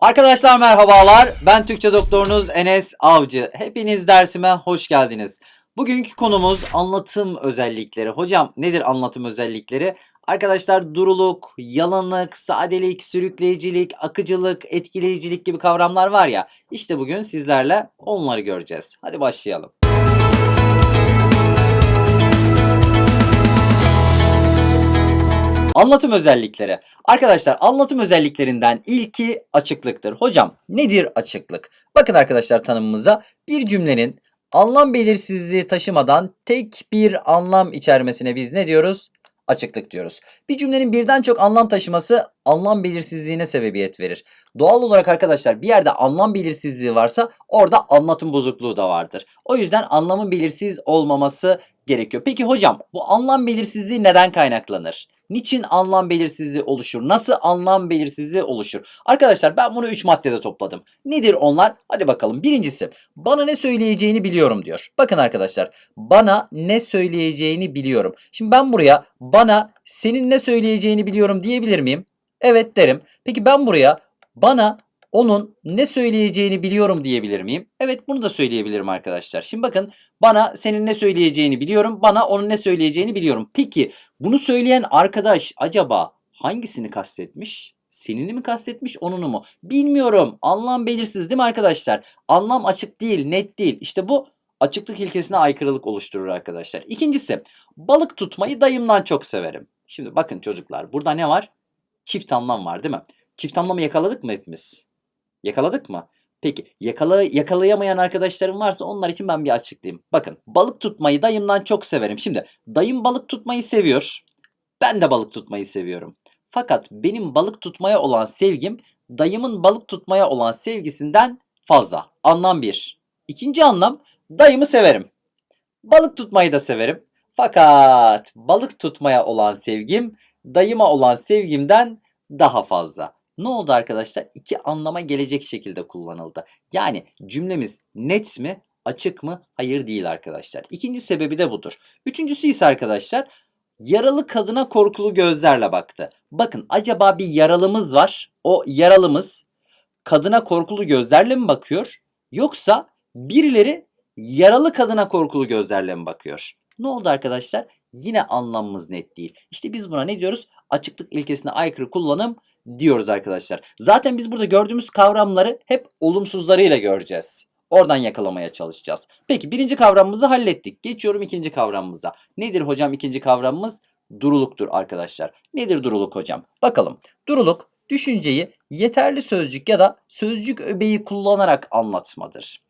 Arkadaşlar merhabalar. Ben Türkçe doktorunuz Enes Avcı. Hepiniz dersime hoş geldiniz. Bugünkü konumuz anlatım özellikleri. Hocam nedir anlatım özellikleri? Arkadaşlar duruluk, yalınlık, sadelik, sürükleyicilik, akıcılık, etkileyicilik gibi kavramlar var ya. İşte bugün sizlerle onları göreceğiz. Hadi başlayalım. Anlatım özellikleri. Arkadaşlar anlatım özelliklerinden ilki açıklıktır. Hocam nedir açıklık? Bakın arkadaşlar tanımımıza bir cümlenin anlam belirsizliği taşımadan tek bir anlam içermesine biz ne diyoruz? Açıklık diyoruz. Bir cümlenin birden çok anlam taşıması anlam belirsizliğine sebebiyet verir. Doğal olarak arkadaşlar bir yerde anlam belirsizliği varsa orada anlatım bozukluğu da vardır. O yüzden anlamın belirsiz olmaması gerekiyor. Peki hocam bu anlam belirsizliği neden kaynaklanır? Niçin anlam belirsizliği oluşur? Nasıl anlam belirsizliği oluşur? Arkadaşlar ben bunu 3 maddede topladım. Nedir onlar? Hadi bakalım. Birincisi bana ne söyleyeceğini biliyorum diyor. Bakın arkadaşlar bana ne söyleyeceğini biliyorum. Şimdi ben buraya bana senin ne söyleyeceğini biliyorum diyebilir miyim? Evet derim. Peki ben buraya bana onun ne söyleyeceğini biliyorum diyebilir miyim? Evet bunu da söyleyebilirim arkadaşlar. Şimdi bakın bana senin ne söyleyeceğini biliyorum. Bana onun ne söyleyeceğini biliyorum. Peki bunu söyleyen arkadaş acaba hangisini kastetmiş? Senini mi kastetmiş, onunu mu? Bilmiyorum. Anlam belirsiz değil mi arkadaşlar? Anlam açık değil, net değil. İşte bu açıklık ilkesine aykırılık oluşturur arkadaşlar. İkincisi, balık tutmayı dayımdan çok severim. Şimdi bakın çocuklar, burada ne var? Çift anlam var değil mi? Çift anlamı yakaladık mı hepimiz? Yakaladık mı? Peki yakala, yakalayamayan arkadaşlarım varsa onlar için ben bir açıklayayım. Bakın balık tutmayı dayımdan çok severim. Şimdi dayım balık tutmayı seviyor. Ben de balık tutmayı seviyorum. Fakat benim balık tutmaya olan sevgim dayımın balık tutmaya olan sevgisinden fazla. Anlam bir. İkinci anlam dayımı severim. Balık tutmayı da severim. Fakat balık tutmaya olan sevgim dayıma olan sevgimden daha fazla. Ne oldu arkadaşlar? İki anlama gelecek şekilde kullanıldı. Yani cümlemiz net mi, açık mı? Hayır değil arkadaşlar. İkinci sebebi de budur. Üçüncüsü ise arkadaşlar yaralı kadına korkulu gözlerle baktı. Bakın acaba bir yaralımız var. O yaralımız kadına korkulu gözlerle mi bakıyor? Yoksa birileri yaralı kadına korkulu gözlerle mi bakıyor? Ne oldu arkadaşlar? Yine anlamımız net değil. İşte biz buna ne diyoruz? Açıklık ilkesine aykırı kullanım diyoruz arkadaşlar. Zaten biz burada gördüğümüz kavramları hep olumsuzlarıyla göreceğiz. Oradan yakalamaya çalışacağız. Peki birinci kavramımızı hallettik. Geçiyorum ikinci kavramımıza. Nedir hocam ikinci kavramımız? Duruluktur arkadaşlar. Nedir duruluk hocam? Bakalım. Duruluk düşünceyi yeterli sözcük ya da sözcük öbeği kullanarak anlatmadır.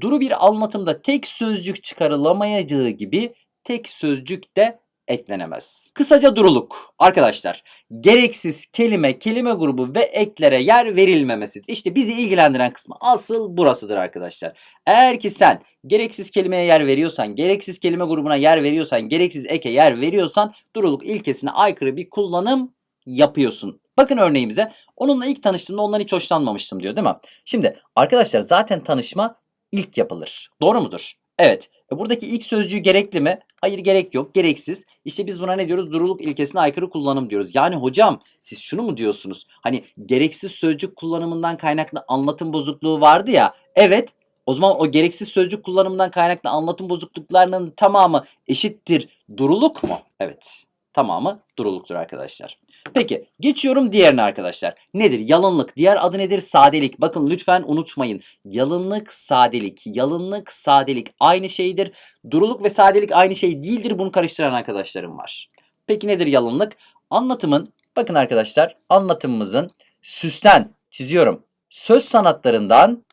Duru bir anlatımda tek sözcük çıkarılamayacağı gibi tek sözcük de eklenemez. Kısaca duruluk arkadaşlar. Gereksiz kelime, kelime grubu ve eklere yer verilmemesidir. İşte bizi ilgilendiren kısmı asıl burasıdır arkadaşlar. Eğer ki sen gereksiz kelimeye yer veriyorsan, gereksiz kelime grubuna yer veriyorsan, gereksiz eke yer veriyorsan duruluk ilkesine aykırı bir kullanım yapıyorsun. Bakın örneğimize. Onunla ilk tanıştığımda ondan hiç hoşlanmamıştım diyor değil mi? Şimdi arkadaşlar zaten tanışma ilk yapılır. Doğru mudur? Evet. E buradaki ilk sözcüğü gerekli mi? Hayır gerek yok. Gereksiz. İşte biz buna ne diyoruz? Duruluk ilkesine aykırı kullanım diyoruz. Yani hocam siz şunu mu diyorsunuz? Hani gereksiz sözcük kullanımından kaynaklı anlatım bozukluğu vardı ya. Evet. O zaman o gereksiz sözcük kullanımından kaynaklı anlatım bozukluklarının tamamı eşittir duruluk mu? Evet. Tamamı duruluktur arkadaşlar. Peki geçiyorum diğerine arkadaşlar. Nedir? Yalınlık. Diğer adı nedir? Sadelik. Bakın lütfen unutmayın. Yalınlık, sadelik. Yalınlık, sadelik aynı şeydir. Duruluk ve sadelik aynı şey değildir. Bunu karıştıran arkadaşlarım var. Peki nedir yalınlık? Anlatımın, bakın arkadaşlar anlatımımızın süsten, çiziyorum. Söz sanatlarından,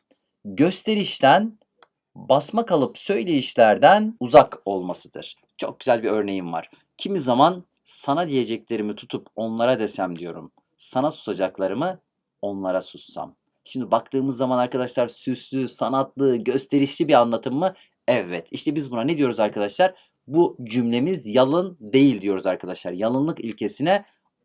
gösterişten, basma kalıp söyleyişlerden uzak olmasıdır. Çok güzel bir örneğim var. Kimi zaman sana diyeceklerimi tutup onlara desem diyorum. Sana susacaklarımı onlara sussam. Şimdi baktığımız zaman arkadaşlar süslü, sanatlı, gösterişli bir anlatım mı? Evet. İşte biz buna ne diyoruz arkadaşlar? Bu cümlemiz yalın değil diyoruz arkadaşlar. Yalınlık ilkesine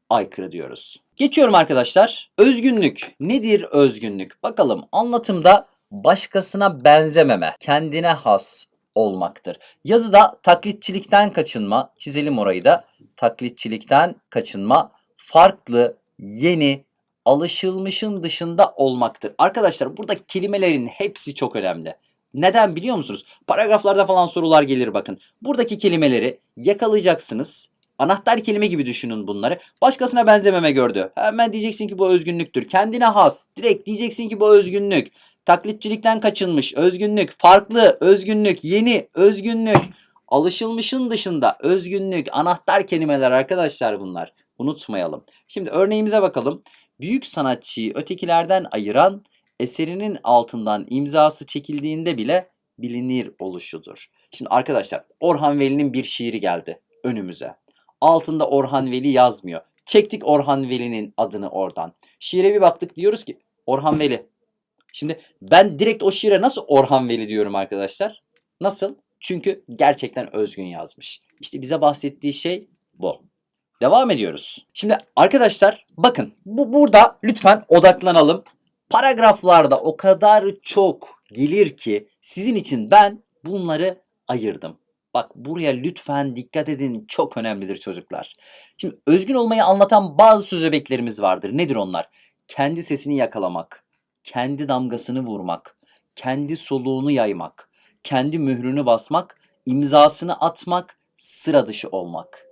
aykırı diyoruz. Geçiyorum arkadaşlar. Özgünlük. Nedir özgünlük? Bakalım anlatımda başkasına benzememe, kendine has olmaktır. Yazıda taklitçilikten kaçınma, çizelim orayı da. Taklitçilikten kaçınma, farklı, yeni, alışılmışın dışında olmaktır. Arkadaşlar burada kelimelerin hepsi çok önemli. Neden biliyor musunuz? Paragraflarda falan sorular gelir bakın. Buradaki kelimeleri yakalayacaksınız. Anahtar kelime gibi düşünün bunları. Başkasına benzememe gördü. Hemen diyeceksin ki bu özgünlüktür. Kendine has. Direkt diyeceksin ki bu özgünlük. Taklitçilikten kaçınmış. Özgünlük. Farklı. Özgünlük. Yeni. Özgünlük. Alışılmışın dışında özgünlük. Anahtar kelimeler arkadaşlar bunlar. Unutmayalım. Şimdi örneğimize bakalım. Büyük sanatçıyı ötekilerden ayıran eserinin altından imzası çekildiğinde bile bilinir oluşudur. Şimdi arkadaşlar Orhan Veli'nin bir şiiri geldi önümüze. Altında Orhan Veli yazmıyor. Çektik Orhan Veli'nin adını oradan. Şiire bir baktık diyoruz ki Orhan Veli. Şimdi ben direkt o şiire nasıl Orhan Veli diyorum arkadaşlar? Nasıl? Çünkü gerçekten özgün yazmış. İşte bize bahsettiği şey bu. Devam ediyoruz. Şimdi arkadaşlar bakın bu burada lütfen odaklanalım. Paragraflarda o kadar çok gelir ki sizin için ben bunları ayırdım. Bak buraya lütfen dikkat edin. Çok önemlidir çocuklar. Şimdi özgün olmayı anlatan bazı söz öbeklerimiz vardır. Nedir onlar? Kendi sesini yakalamak, kendi damgasını vurmak, kendi soluğunu yaymak, kendi mührünü basmak, imzasını atmak, sıra dışı olmak.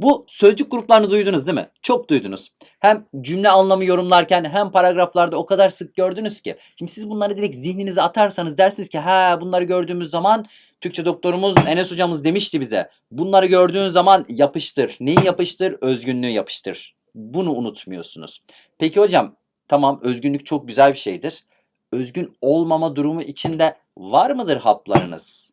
Bu sözcük gruplarını duydunuz değil mi? Çok duydunuz. Hem cümle anlamı yorumlarken hem paragraflarda o kadar sık gördünüz ki. Şimdi siz bunları direkt zihninize atarsanız dersiniz ki ha bunları gördüğümüz zaman Türkçe doktorumuz Enes hocamız demişti bize. Bunları gördüğün zaman yapıştır. Neyi yapıştır? Özgünlüğü yapıştır. Bunu unutmuyorsunuz. Peki hocam tamam özgünlük çok güzel bir şeydir. Özgün olmama durumu içinde var mıdır haplarınız?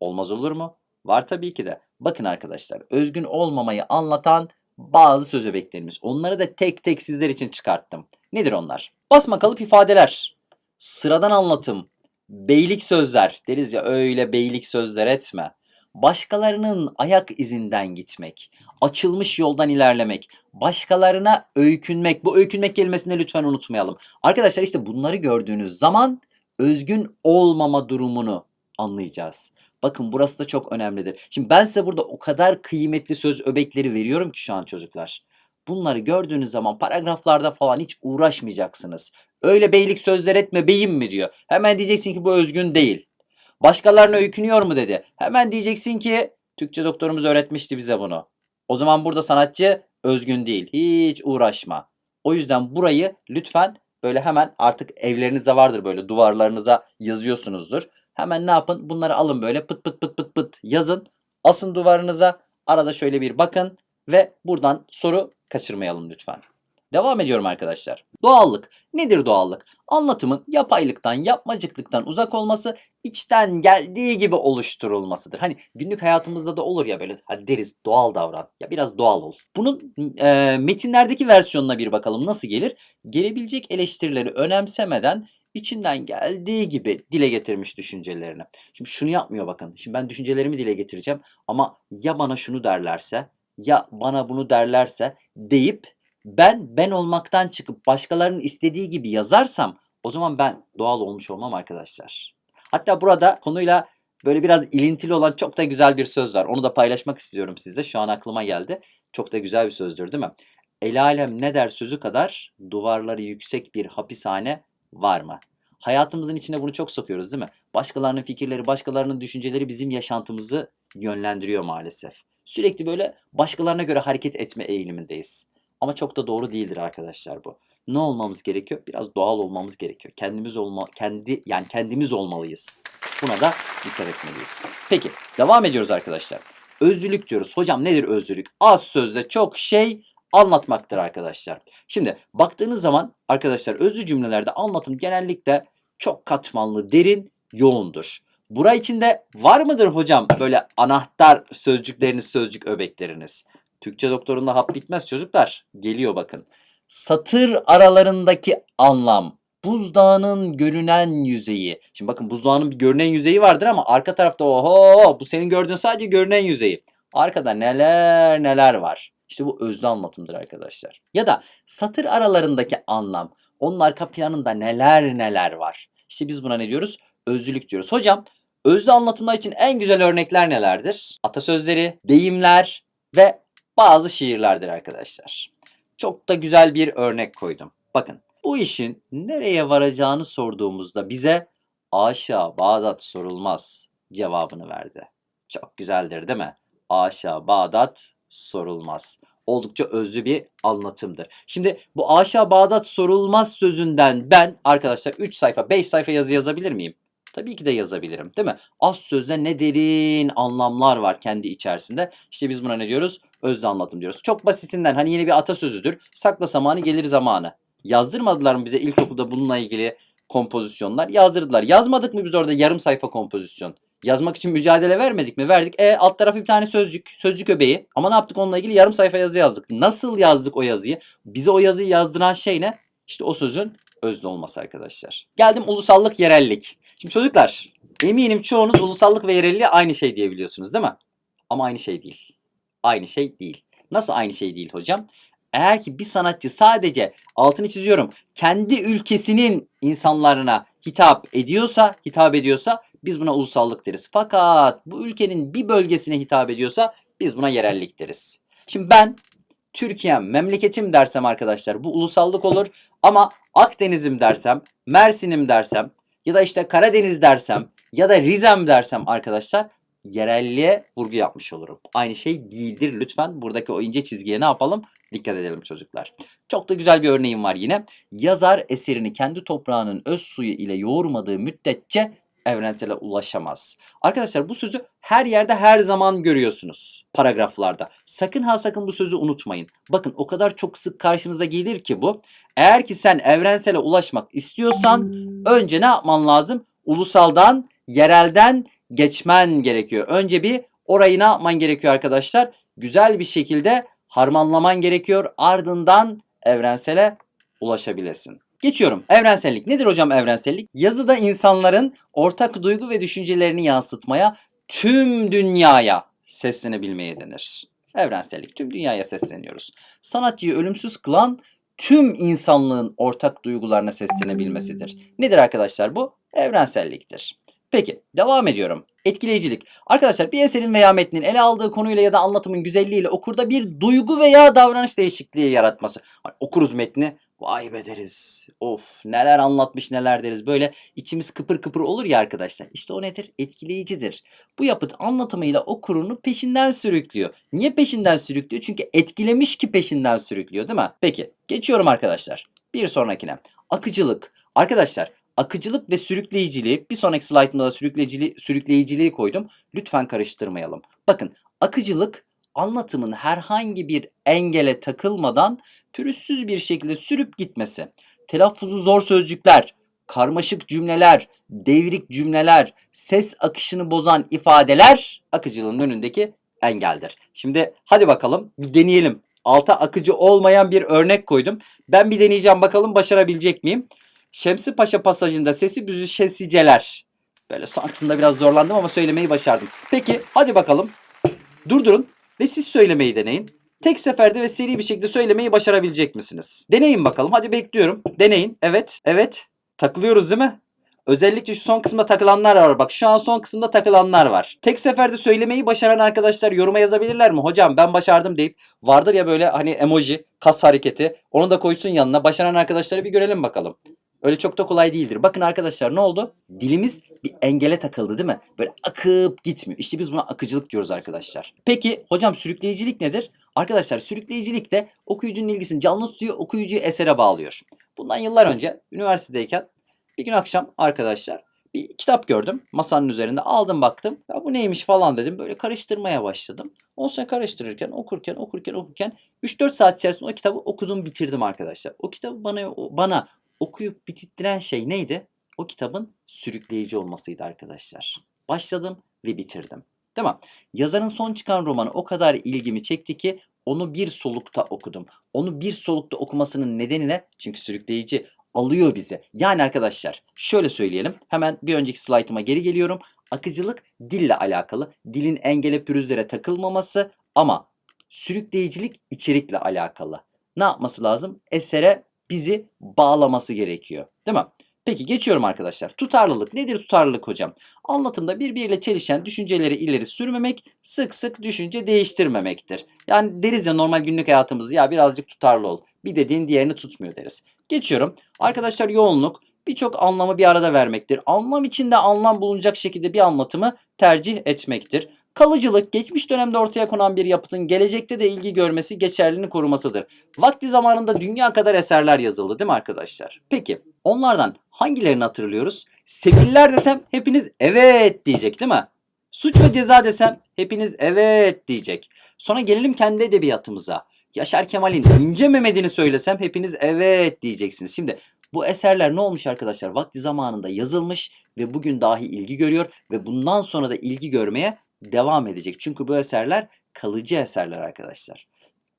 Olmaz olur mu? Var tabii ki de. Bakın arkadaşlar özgün olmamayı anlatan bazı söz öbeklerimiz. Onları da tek tek sizler için çıkarttım. Nedir onlar? Basma kalıp ifadeler. Sıradan anlatım. Beylik sözler. Deriz ya öyle beylik sözler etme. Başkalarının ayak izinden gitmek. Açılmış yoldan ilerlemek. Başkalarına öykünmek. Bu öykünmek kelimesini lütfen unutmayalım. Arkadaşlar işte bunları gördüğünüz zaman özgün olmama durumunu anlayacağız. Bakın burası da çok önemlidir. Şimdi ben size burada o kadar kıymetli söz öbekleri veriyorum ki şu an çocuklar. Bunları gördüğünüz zaman paragraflarda falan hiç uğraşmayacaksınız. Öyle beylik sözler etme beyim mi diyor. Hemen diyeceksin ki bu özgün değil. Başkalarına öykünüyor mu dedi. Hemen diyeceksin ki Türkçe doktorumuz öğretmişti bize bunu. O zaman burada sanatçı özgün değil. Hiç uğraşma. O yüzden burayı lütfen böyle hemen artık evlerinizde vardır böyle duvarlarınıza yazıyorsunuzdur. Hemen ne yapın? Bunları alın böyle pıt pıt pıt pıt pıt yazın. Asın duvarınıza. Arada şöyle bir bakın ve buradan soru kaçırmayalım lütfen. Devam ediyorum arkadaşlar. Doğallık. Nedir doğallık? Anlatımın yapaylıktan, yapmacıklıktan uzak olması, içten geldiği gibi oluşturulmasıdır. Hani günlük hayatımızda da olur ya böyle hani deriz doğal davran. Ya biraz doğal ol. Bunun e, metinlerdeki versiyonuna bir bakalım nasıl gelir? Gelebilecek eleştirileri önemsemeden içinden geldiği gibi dile getirmiş düşüncelerini. Şimdi şunu yapmıyor bakın. Şimdi ben düşüncelerimi dile getireceğim ama ya bana şunu derlerse ya bana bunu derlerse deyip ben ben olmaktan çıkıp başkalarının istediği gibi yazarsam o zaman ben doğal olmuş olmam arkadaşlar. Hatta burada konuyla böyle biraz ilintili olan çok da güzel bir söz var. Onu da paylaşmak istiyorum size. Şu an aklıma geldi. Çok da güzel bir sözdür değil mi? El alem ne der sözü kadar duvarları yüksek bir hapishane var mı? Hayatımızın içine bunu çok sokuyoruz değil mi? Başkalarının fikirleri, başkalarının düşünceleri bizim yaşantımızı yönlendiriyor maalesef. Sürekli böyle başkalarına göre hareket etme eğilimindeyiz. Ama çok da doğru değildir arkadaşlar bu. Ne olmamız gerekiyor? Biraz doğal olmamız gerekiyor. Kendimiz olma kendi yani kendimiz olmalıyız. Buna da dikkat etmeliyiz. Peki devam ediyoruz arkadaşlar. Özlülük diyoruz. Hocam nedir özlülük? Az sözle çok şey anlatmaktır arkadaşlar. Şimdi baktığınız zaman arkadaşlar özlü cümlelerde anlatım genellikle çok katmanlı, derin, yoğundur. Bura içinde var mıdır hocam böyle anahtar sözcükleriniz, sözcük öbekleriniz? Türkçe doktorunda hap bitmez çocuklar. Geliyor bakın. Satır aralarındaki anlam. Buzdağının görünen yüzeyi. Şimdi bakın buzdağının bir görünen yüzeyi vardır ama arka tarafta oho bu senin gördüğün sadece görünen yüzeyi. Arkada neler neler var. İşte bu özlü anlatımdır arkadaşlar. Ya da satır aralarındaki anlam. Onun arka planında neler neler var. İşte biz buna ne diyoruz? Özlülük diyoruz. Hocam özlü anlatımlar için en güzel örnekler nelerdir? Atasözleri, deyimler ve bazı şiirlerdir arkadaşlar. Çok da güzel bir örnek koydum. Bakın bu işin nereye varacağını sorduğumuzda bize aşağı Bağdat sorulmaz cevabını verdi. Çok güzeldir değil mi? Aşağı Bağdat sorulmaz. Oldukça özlü bir anlatımdır. Şimdi bu aşağı Bağdat sorulmaz sözünden ben arkadaşlar 3 sayfa 5 sayfa yazı yazabilir miyim? Tabii ki de yazabilirim değil mi? Az sözde ne derin anlamlar var kendi içerisinde. İşte biz buna ne diyoruz? Özlü anlatım diyoruz. Çok basitinden hani yeni bir atasözüdür. Sakla zamanı gelir zamanı. Yazdırmadılar mı bize ilkokulda bununla ilgili kompozisyonlar? Yazdırdılar. Yazmadık mı biz orada yarım sayfa kompozisyon? Yazmak için mücadele vermedik mi? Verdik. E alt tarafı bir tane sözcük, sözcük öbeği. Ama ne yaptık onunla ilgili yarım sayfa yazı yazdık. Nasıl yazdık o yazıyı? Bize o yazıyı yazdıran şey ne? İşte o sözün özlü olması arkadaşlar. Geldim ulusallık, yerellik. Şimdi çocuklar eminim çoğunuz ulusallık ve yerelliği aynı şey diyebiliyorsunuz değil mi? Ama aynı şey değil. Aynı şey değil. Nasıl aynı şey değil hocam? Eğer ki bir sanatçı sadece altını çiziyorum kendi ülkesinin insanlarına hitap ediyorsa, hitap ediyorsa biz buna ulusallık deriz. Fakat bu ülkenin bir bölgesine hitap ediyorsa biz buna yerellik deriz. Şimdi ben Türkiye'm, memleketim dersem arkadaşlar bu ulusallık olur. Ama Akdeniz'im dersem, Mersin'im dersem ya da işte Karadeniz dersem ya da Rize'm dersem arkadaşlar yerelliğe vurgu yapmış olurum. Aynı şey değildir lütfen. Buradaki o ince çizgiye ne yapalım? Dikkat edelim çocuklar. Çok da güzel bir örneğim var yine. Yazar eserini kendi toprağının öz suyu ile yoğurmadığı müddetçe evrensele ulaşamaz. Arkadaşlar bu sözü her yerde her zaman görüyorsunuz paragraflarda. Sakın ha sakın bu sözü unutmayın. Bakın o kadar çok sık karşınıza gelir ki bu. Eğer ki sen evrensele ulaşmak istiyorsan önce ne yapman lazım? Ulusaldan, yerelden geçmen gerekiyor. Önce bir orayı ne yapman gerekiyor arkadaşlar? Güzel bir şekilde harmanlaman gerekiyor. Ardından evrensele ulaşabilesin. Geçiyorum. Evrensellik. Nedir hocam evrensellik? Yazıda insanların ortak duygu ve düşüncelerini yansıtmaya, tüm dünyaya seslenebilmeye denir. Evrensellik. Tüm dünyaya sesleniyoruz. Sanatçıyı ölümsüz kılan tüm insanlığın ortak duygularına seslenebilmesidir. Nedir arkadaşlar bu? Evrenselliktir. Peki devam ediyorum. Etkileyicilik. Arkadaşlar bir eserin veya metnin ele aldığı konuyla ya da anlatımın güzelliğiyle okurda bir duygu veya davranış değişikliği yaratması. Hani okuruz metni vay be deriz. Of neler anlatmış neler deriz. Böyle içimiz kıpır kıpır olur ya arkadaşlar. İşte o nedir? Etkileyicidir. Bu yapıt anlatımıyla okurunu peşinden sürüklüyor. Niye peşinden sürüklüyor? Çünkü etkilemiş ki peşinden sürüklüyor değil mi? Peki geçiyorum arkadaşlar. Bir sonrakine. Akıcılık. Arkadaşlar akıcılık ve sürükleyiciliği bir sonraki slaytımda da sürükleyiciliği, sürükleyiciliği koydum. Lütfen karıştırmayalım. Bakın akıcılık anlatımın herhangi bir engele takılmadan pürüzsüz bir şekilde sürüp gitmesi. Telaffuzu zor sözcükler, karmaşık cümleler, devrik cümleler, ses akışını bozan ifadeler akıcılığın önündeki engeldir. Şimdi hadi bakalım bir deneyelim. Alta akıcı olmayan bir örnek koydum. Ben bir deneyeceğim bakalım başarabilecek miyim? Şemsi Paşa pasajında sesi büzü şesiceler. Böyle son kısımda biraz zorlandım ama söylemeyi başardım. Peki hadi bakalım. Durdurun ve siz söylemeyi deneyin. Tek seferde ve seri bir şekilde söylemeyi başarabilecek misiniz? Deneyin bakalım. Hadi bekliyorum. Deneyin. Evet. Evet. Takılıyoruz değil mi? Özellikle şu son kısımda takılanlar var. Bak şu an son kısımda takılanlar var. Tek seferde söylemeyi başaran arkadaşlar yoruma yazabilirler mi? Hocam ben başardım deyip vardır ya böyle hani emoji, kas hareketi. Onu da koysun yanına. Başaran arkadaşları bir görelim bakalım. Öyle çok da kolay değildir. Bakın arkadaşlar ne oldu? Dilimiz bir engele takıldı değil mi? Böyle akıp gitmiyor. İşte biz buna akıcılık diyoruz arkadaşlar. Peki hocam sürükleyicilik nedir? Arkadaşlar sürükleyicilik de okuyucunun ilgisini canlı tutuyor, okuyucuyu esere bağlıyor. Bundan yıllar önce üniversitedeyken bir gün akşam arkadaşlar bir kitap gördüm masanın üzerinde aldım baktım ya bu neymiş falan dedim böyle karıştırmaya başladım. Ondan sonra karıştırırken okurken okurken okurken 3-4 saat içerisinde o kitabı okudum bitirdim arkadaşlar. O kitabı bana bana okuyup bitirttiren şey neydi? O kitabın sürükleyici olmasıydı arkadaşlar. Başladım ve bitirdim. Değil mi? Yazarın son çıkan romanı o kadar ilgimi çekti ki onu bir solukta okudum. Onu bir solukta okumasının nedeni ne? Çünkü sürükleyici alıyor bizi. Yani arkadaşlar şöyle söyleyelim. Hemen bir önceki slaytıma geri geliyorum. Akıcılık dille alakalı. Dilin engele pürüzlere takılmaması ama sürükleyicilik içerikle alakalı. Ne yapması lazım? Esere bizi bağlaması gerekiyor. Değil mi? Peki geçiyorum arkadaşlar. Tutarlılık nedir tutarlılık hocam? Anlatımda birbiriyle çelişen düşünceleri ileri sürmemek, sık sık düşünce değiştirmemektir. Yani deriz ya normal günlük hayatımızda ya birazcık tutarlı ol. Bir dediğin diğerini tutmuyor deriz. Geçiyorum. Arkadaşlar yoğunluk birçok anlamı bir arada vermektir. Anlam içinde anlam bulunacak şekilde bir anlatımı tercih etmektir. Kalıcılık geçmiş dönemde ortaya konan bir yapıtın gelecekte de ilgi görmesi geçerliliğini korumasıdır. Vakti zamanında dünya kadar eserler yazıldı değil mi arkadaşlar? Peki onlardan hangilerini hatırlıyoruz? Sefiller desem hepiniz evet diyecek değil mi? Suç ve ceza desem hepiniz evet diyecek. Sonra gelelim kendi edebiyatımıza. Yaşar Kemal'in İnce Mehmet'ini söylesem hepiniz evet diyeceksiniz. Şimdi bu eserler ne olmuş arkadaşlar? Vakti zamanında yazılmış ve bugün dahi ilgi görüyor ve bundan sonra da ilgi görmeye devam edecek. Çünkü bu eserler kalıcı eserler arkadaşlar.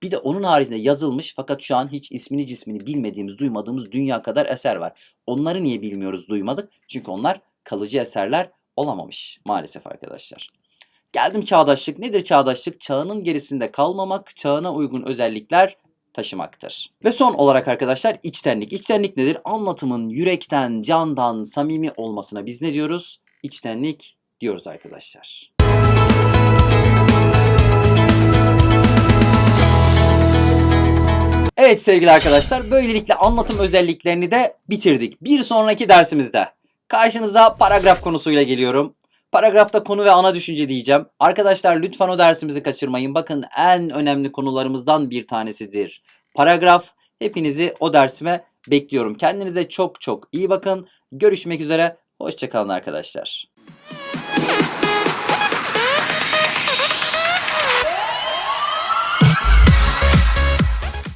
Bir de onun haricinde yazılmış fakat şu an hiç ismini cismini bilmediğimiz, duymadığımız dünya kadar eser var. Onları niye bilmiyoruz, duymadık? Çünkü onlar kalıcı eserler olamamış maalesef arkadaşlar. Geldim çağdaşlık. Nedir çağdaşlık? Çağının gerisinde kalmamak, çağına uygun özellikler taşımaktır. Ve son olarak arkadaşlar içtenlik. İçtenlik nedir? Anlatımın yürekten, candan, samimi olmasına biz ne diyoruz? İçtenlik diyoruz arkadaşlar. Evet sevgili arkadaşlar böylelikle anlatım özelliklerini de bitirdik. Bir sonraki dersimizde karşınıza paragraf konusuyla geliyorum. Paragrafta konu ve ana düşünce diyeceğim. Arkadaşlar lütfen o dersimizi kaçırmayın. Bakın en önemli konularımızdan bir tanesidir. Paragraf. Hepinizi o dersime bekliyorum. Kendinize çok çok iyi bakın. Görüşmek üzere. Hoşçakalın arkadaşlar.